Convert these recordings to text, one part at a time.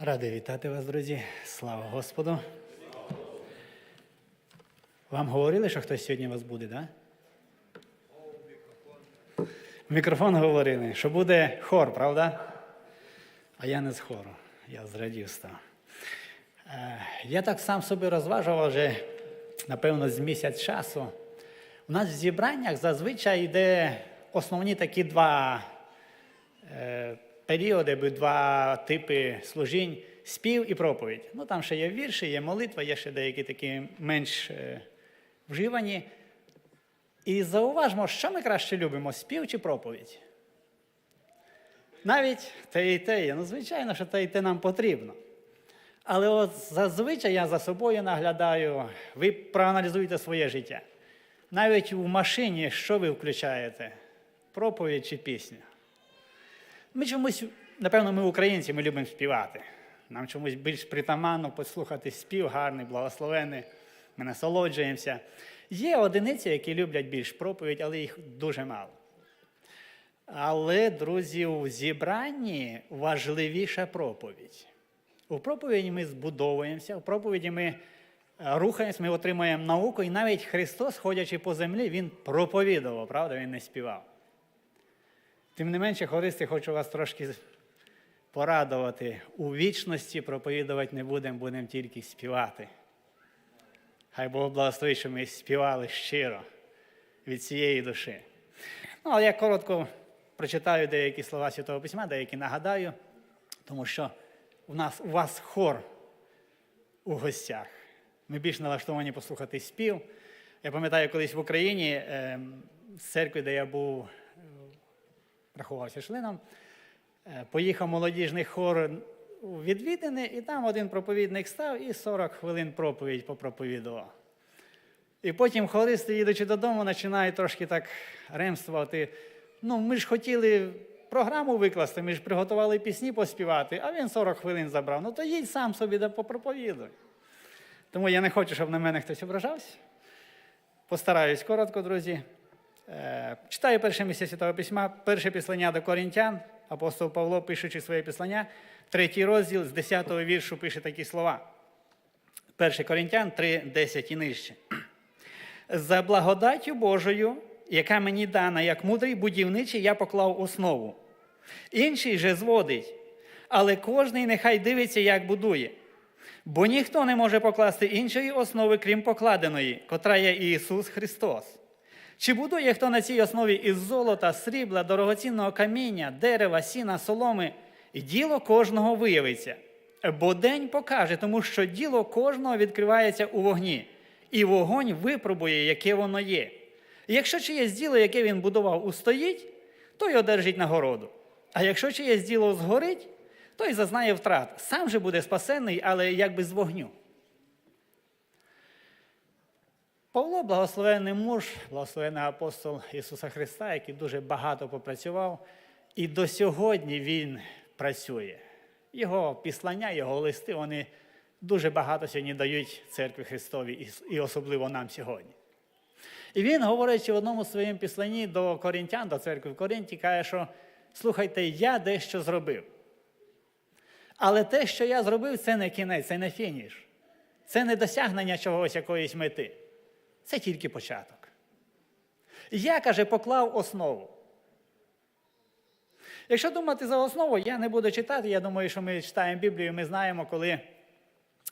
Радий вітати вас, друзі. Слава Господу. Вам говорили, що хтось сьогодні у вас буде, так? Да? Мікрофон говорили, що буде хор, правда? А я не з хору, я з радів став. Е, Я так сам собі розважував вже, напевно, з місяць часу. У нас в зібраннях зазвичай йде основні такі два е, періоди, два типи служінь спів і проповідь. Ну там ще є вірші, є молитва, є ще деякі такі менш е, вживані. І зауважмо, що ми краще любимо: спів чи проповідь? Навіть те і те є. Ну, звичайно, що те і те нам потрібно. Але от зазвичай я за собою наглядаю, ви проаналізуєте своє життя. Навіть у машині, що ви включаєте? Проповідь чи пісню? Ми чомусь, напевно, ми українці, ми любимо співати. Нам чомусь більш притаманно послухати спів гарний, благословений. Ми насолоджуємося. Є одиниці, які люблять більш проповідь, але їх дуже мало. Але, друзі, у зібранні важливіша проповідь. У проповіді ми збудовуємося, у проповіді ми е, рухаємося, ми отримуємо науку, і навіть Христос, ходячи по землі, Він проповідував, правда, Він не співав. Тим не менше, хористи, хочу вас трошки порадувати. У вічності проповідувати не будемо, будемо тільки співати. Хай Бог благословить, що ми співали щиро від цієї душі. Ну, але я коротко прочитаю деякі слова Святого Письма, деякі нагадаю, тому що у нас у вас хор у гостях. Ми більш налаштовані послухати спів. Я пам'ятаю, колись в Україні е, з церкви, де я був, рахувався членом, е, поїхав молодіжний хор у відвідини, і там один проповідник став і 40 хвилин проповідь попроповідував. І потім хористи, їдучи додому, починають трошки так ремствувати. Ну, ми ж хотіли програму викласти, ми ж приготували пісні поспівати, а він 40 хвилин забрав. Ну то їдь сам собі да попроповідуй. Тому я не хочу, щоб на мене хтось ображався. Постараюсь коротко, друзі. Е, Читаю перше місце Святого Письма, перше післання до Корінтян. Апостол Павло, пишучи своє післання, третій розділ з 10-го віршу пише такі слова. 1 Корінтян 3, 10 і нижче. За благодаттю Божою, яка мені дана, як мудрий будівничий, я поклав основу. Інший же зводить, але кожний нехай дивиться, як будує. Бо ніхто не може покласти іншої основи, крім покладеної, котра є Ісус Христос. Чи будує хто на цій основі із золота, срібла, дорогоцінного каміння, дерева, сіна, соломи, і діло кожного виявиться. Бо день покаже, тому що діло кожного відкривається у вогні, і вогонь випробує, яке воно є. Якщо чиєсь діло, яке він будував, устоїть, той одержить нагороду. А якщо чиєсь діло згорить, той зазнає втрат. Сам же буде спасенний, але якби з вогню. Павло, благословенний муж, благословенний апостол Ісуса Христа, який дуже багато попрацював, і до сьогодні він працює. Його післання, його листи, вони дуже багато сьогодні дають церкві Христові, і особливо нам сьогодні. І він, говорячи в одному своєму післанні до корінтян, до церкви в Коринті, каже, що слухайте, я дещо зробив. Але те, що я зробив, це не кінець, це не фініш. Це не досягнення чогось якоїсь мети. Це тільки початок. Я, каже, поклав основу. Якщо думати за основу, я не буду читати. Я думаю, що ми читаємо Біблію, ми знаємо, коли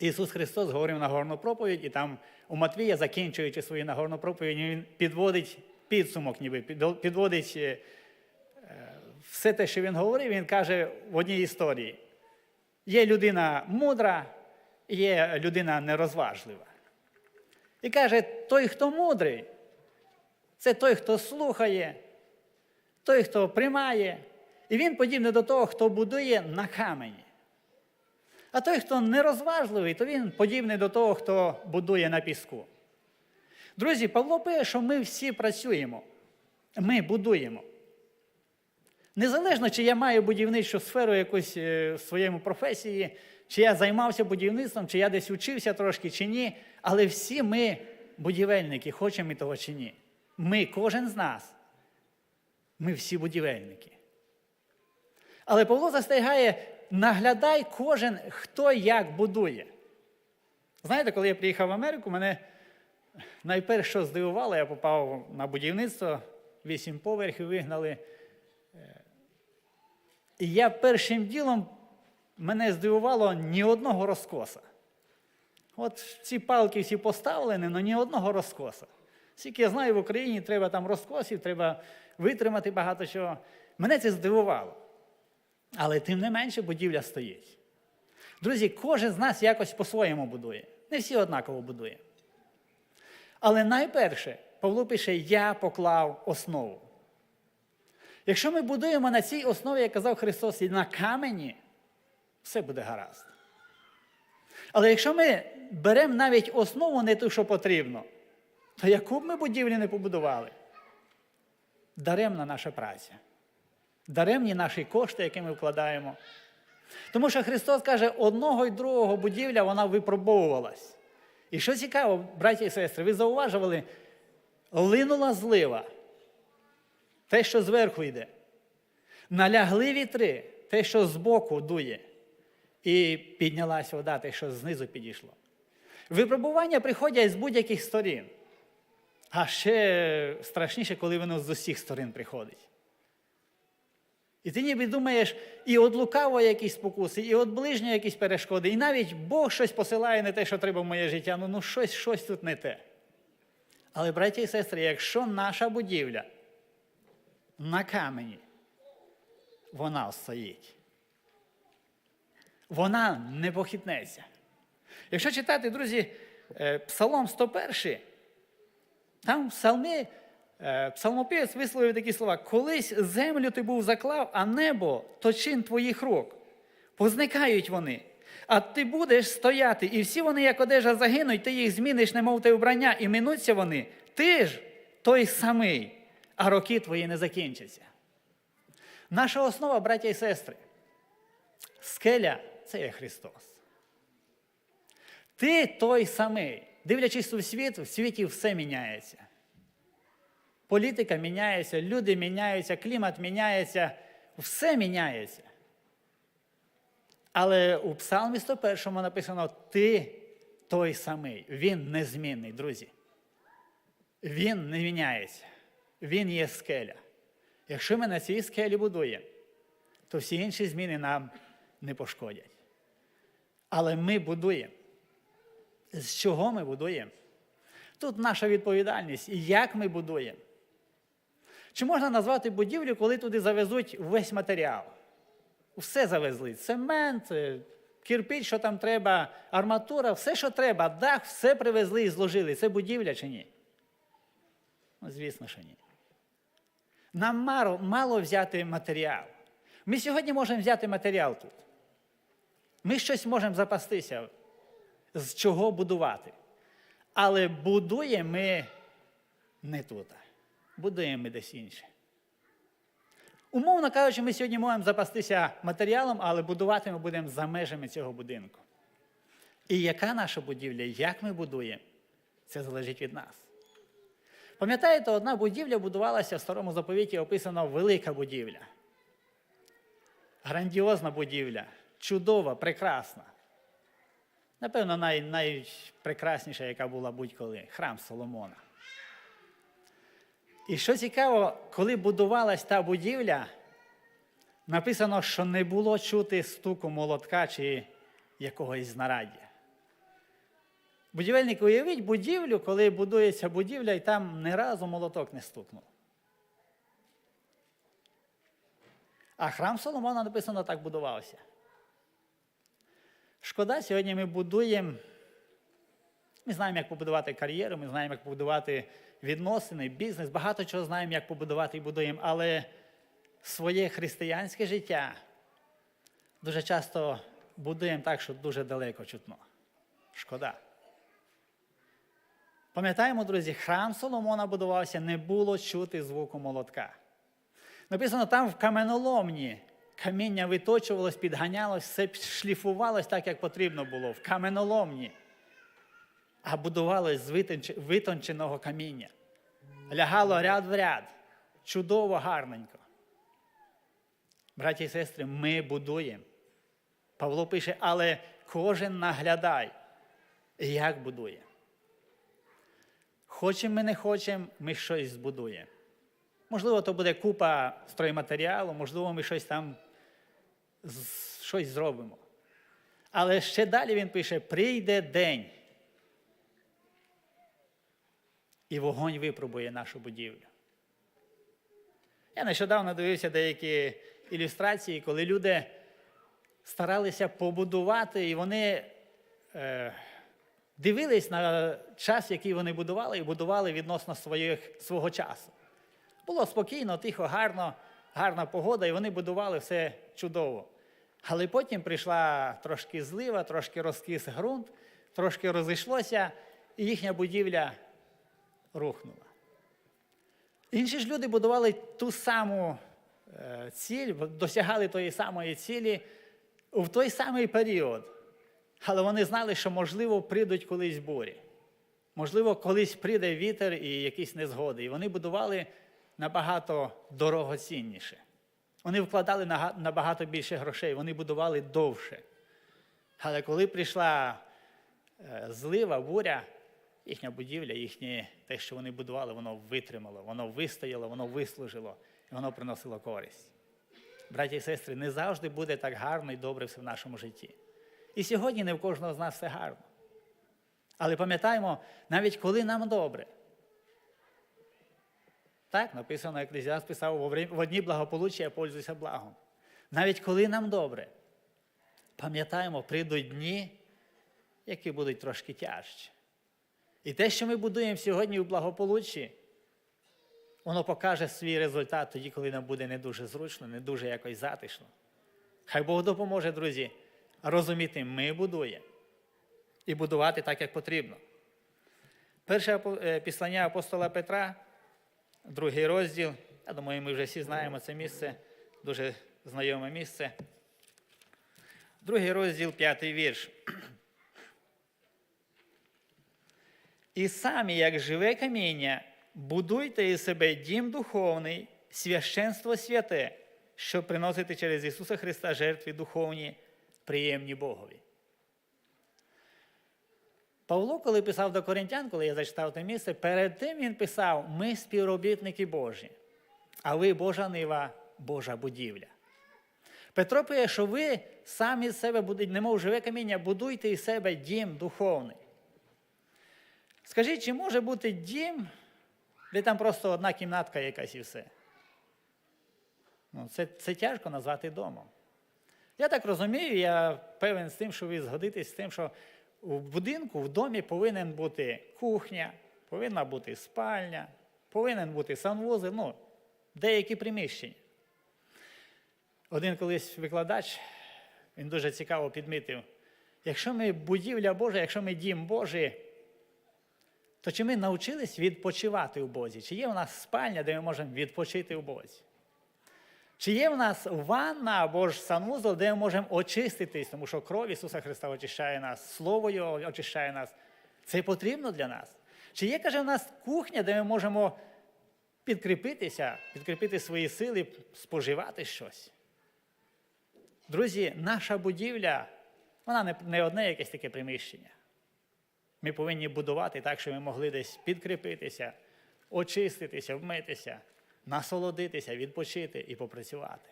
Ісус Христос говорив Нагорну проповідь, і там у Матвія, закінчуючи свою Нагорну проповідь, Він підводить підсумок, ніби підводить е, все те, що він говорив, він каже в одній історії. Є людина мудра, є людина нерозважлива. І каже, той, хто мудрий, це той, хто слухає, той, хто приймає. І він подібний до того, хто будує на камені. А той, хто нерозважливий, то він подібний до того, хто будує на піску. Друзі, Павло пише, що ми всі працюємо, ми будуємо. Незалежно, чи я маю будівничу сферу якусь е, в своєму професії, чи я займався будівництвом, чи я десь учився трошки, чи ні. Але всі ми будівельники, хочемо ми того чи ні. Ми, кожен з нас, ми всі будівельники. Але Павло застерігає, наглядай кожен, хто як будує. Знаєте, коли я приїхав в Америку, мене найперше що здивувало, я попав на будівництво, вісім поверхів вигнали. Е, І я першим ділом мене здивувало ні одного розкоса. От ці палки всі поставлені, але ні одного розкоса. Скільки я знаю, в Україні треба там розкосів, треба витримати багато чого. Мене це здивувало. Але тим не менше будівля стоїть. Друзі, кожен з нас якось по-своєму будує. Не всі однаково будує. Але найперше, Павло пише, я поклав основу. Якщо ми будуємо на цій основі, як казав Христос, і на камені, все буде гаразд. Але якщо ми беремо навіть основу не ту, що потрібно, то яку б ми будівлю не побудували? Даремна наша праця. Даремні наші кошти, які ми вкладаємо. Тому що Христос каже, одного і другого будівля вона випробовувалась. І що цікаво, браті і сестри, ви зауважували, линула злива, те, що зверху йде. Налягли вітри, те, що збоку дує. І піднялась вода, те, що знизу підійшло. Випробування приходять з будь-яких сторін. А ще страшніше, коли воно з усіх сторін приходить. І ти ніби думаєш, і от лукаво якісь спокуси, і от ближнього якісь перешкоди, і навіть Бог щось посилає не те, що треба в моє життя, ну, ну щось, щось тут не те. Але, браті і сестри, якщо наша будівля на камені, вона стоїть, вона не похитнеться. Якщо читати, друзі, е, Псалом 101, там в псалмі е, псалмопівець висловив такі слова: колись землю ти був заклав, а небо то чин твоїх рук. Позникають вони. А ти будеш стояти, і всі вони, як одежа, загинуть, ти їх зміниш, немов те вбрання, і минуться вони. Ти ж той самий, а роки твої не закінчаться. Наша основа, браття і сестри, скеля це є Христос. Ти той самий. Дивлячись у світ, в світі все міняється. Політика міняється, люди міняються, клімат міняється, все міняється. Але у Псалмі 101 написано: Ти той самий. Він незмінний, друзі. Він не міняється. Він є скеля. Якщо ми на цій скелі будуємо, то всі інші зміни нам не пошкодять. Але ми будуємо. З чого ми будуємо? Тут наша відповідальність, як ми будуємо. Чи можна назвати будівлю, коли туди завезуть весь матеріал? Все завезли: цемент, е, кирпич, що там треба, арматура, все, що треба, дах, все привезли і зложили. Це будівля чи ні? Ну, звісно, що ні. Нам мало, мало взяти матеріал. Ми сьогодні можемо взяти матеріал тут. Ми щось можемо запастися, з чого будувати. Але будуємо ми не тут. Будуємо ми десь інше. Умовно кажучи, ми сьогодні можемо запастися матеріалом, але будувати ми будемо за межами цього будинку. І яка наша будівля, як ми будуємо, це залежить від нас. Пам'ятаєте, одна будівля будувалася в старому заповіті, описано велика будівля. Грандіозна будівля, чудова, прекрасна. Напевно, най, найпрекрасніша, яка була будь-коли храм Соломона. І що цікаво, коли будувалась та будівля, написано, що не було чути стуку молотка чи якогось знараддя. Будівельник уявіть будівлю, коли будується будівля, і там ні разу молоток не стукнув. А храм Соломона написано так будувався. Шкода, сьогодні ми будуємо. Ми знаємо, як побудувати кар'єру, ми знаємо, як побудувати відносини, бізнес, багато чого знаємо, як побудувати і будуємо, але своє християнське життя дуже часто будуємо так, що дуже далеко чутно. Шкода. Пам'ятаємо, друзі, храм Соломона будувався, не було чути звуку молотка. Написано, там в каменоломні каміння виточувалось, підганялось, все шліфувалось так, як потрібно було, в каменоломні, а будувалось з витонченого каміння. Лягало ряд в ряд. Чудово, гарненько. Браті і сестри, ми будуємо. Павло пише, але кожен наглядай, як будує. Хочемо ми не хочемо, ми щось збудуємо. Можливо, то буде купа стройматеріалу, можливо, ми щось там щось зробимо. Але ще далі він пише: прийде день. І вогонь випробує нашу будівлю. Я нещодавно дивився деякі ілюстрації, коли люди старалися побудувати, і вони е, дивились на час, який вони будували, і будували відносно своїх, свого часу. Було спокійно, тихо, гарно, гарна погода, і вони будували все чудово. Але потім прийшла трошки злива, трошки розкис ґрунт, трошки розійшлося, і їхня будівля рухнула. Інші ж люди будували ту саму е, ціль, досягали тої самої цілі в той самий період. Але вони знали, що, можливо, прийдуть колись бурі. Можливо, колись прийде вітер і якісь незгоди. І вони будували набагато дорогоцінніше. Вони вкладали набагато більше грошей, вони будували довше. Але коли прийшла е, злива, буря, їхня будівля, їхнє те, що вони будували, воно витримало, воно вистояло, воно вислужило, і воно приносило користь. Браті і сестри, не завжди буде так гарно і добре все в нашому житті. І сьогодні не в кожного з нас все гарно. Але пам'ятаємо, навіть коли нам добре. Так, написано, Еклезіаст писав, в одні благополуччя пользуйся благом. Навіть коли нам добре, пам'ятаємо, прийдуть дні, які будуть трошки тяжчі. І те, що ми будуємо сьогодні в благополуччі, воно покаже свій результат тоді, коли нам буде не дуже зручно, не дуже якось затишно. Хай Бог допоможе, друзі, розуміти, ми будуємо і будувати так, як потрібно. Перше е, післання апостола Петра, другий розділ. Я думаю, ми вже всі знаємо це місце, дуже знайоме місце. Другий розділ, п'ятий вірш. І самі, як живе каміння, будуйте із себе дім духовний, священство святе, щоб приносити через Ісуса Христа жертви духовні, приємні Богові. Павло, коли писав до Коринтян, коли я зачитав те місце, перед тим він писав: ми співробітники Божі, а ви Божа нива, Божа будівля. Петро пише, що ви самі з себе будете, немов живе каміння, будуйте із себе дім духовний. Скажіть, чи може бути дім, де там просто одна кімнатка якась і все? Ну, це, це тяжко назвати домом. Я так розумію, я певен з тим, що ви згодитесь з тим, що в будинку, в домі повинен бути кухня, повинна бути спальня, повинен бути санвузол, ну, деякі приміщення. Один колись викладач, він дуже цікаво підмітив, якщо ми будівля Божа, якщо ми дім Божий, то чи ми навчились відпочивати у Бозі? Чи є у нас спальня, де ми можемо відпочити у Бозі? Чи є в нас ванна або ж санвузол, де ми можемо очиститись, тому що кров Ісуса Христа очищає нас, Слово Його очищає нас. Це потрібно для нас. Чи є, каже, в нас кухня, де ми можемо підкріпитися, підкріпити свої сили, споживати щось? Друзі, наша будівля, вона не одне якесь таке приміщення. Ми повинні будувати так, щоб ми могли десь підкріпитися, очиститися, вмитися, насолодитися, відпочити і попрацювати.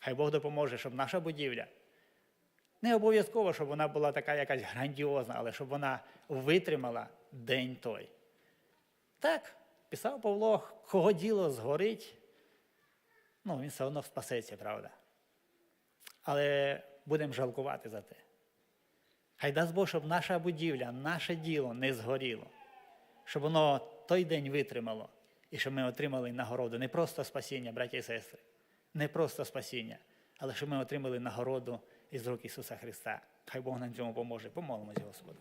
Хай Бог допоможе, щоб наша будівля не обов'язково, щоб вона була така якась грандіозна, але щоб вона витримала день той. Так, писав Павло, кого діло згорить, ну, він все одно спасеться, правда. Але будемо жалкувати за те. Хай дасть Бог, щоб наша будівля, наше діло не згоріло, щоб воно той день витримало, і щоб ми отримали нагороду не просто спасіння, браті і сестри, не просто спасіння, але щоб ми отримали нагороду із рук Ісуса Христа. Хай Бог нам цьому поможе. Помолимось Господу.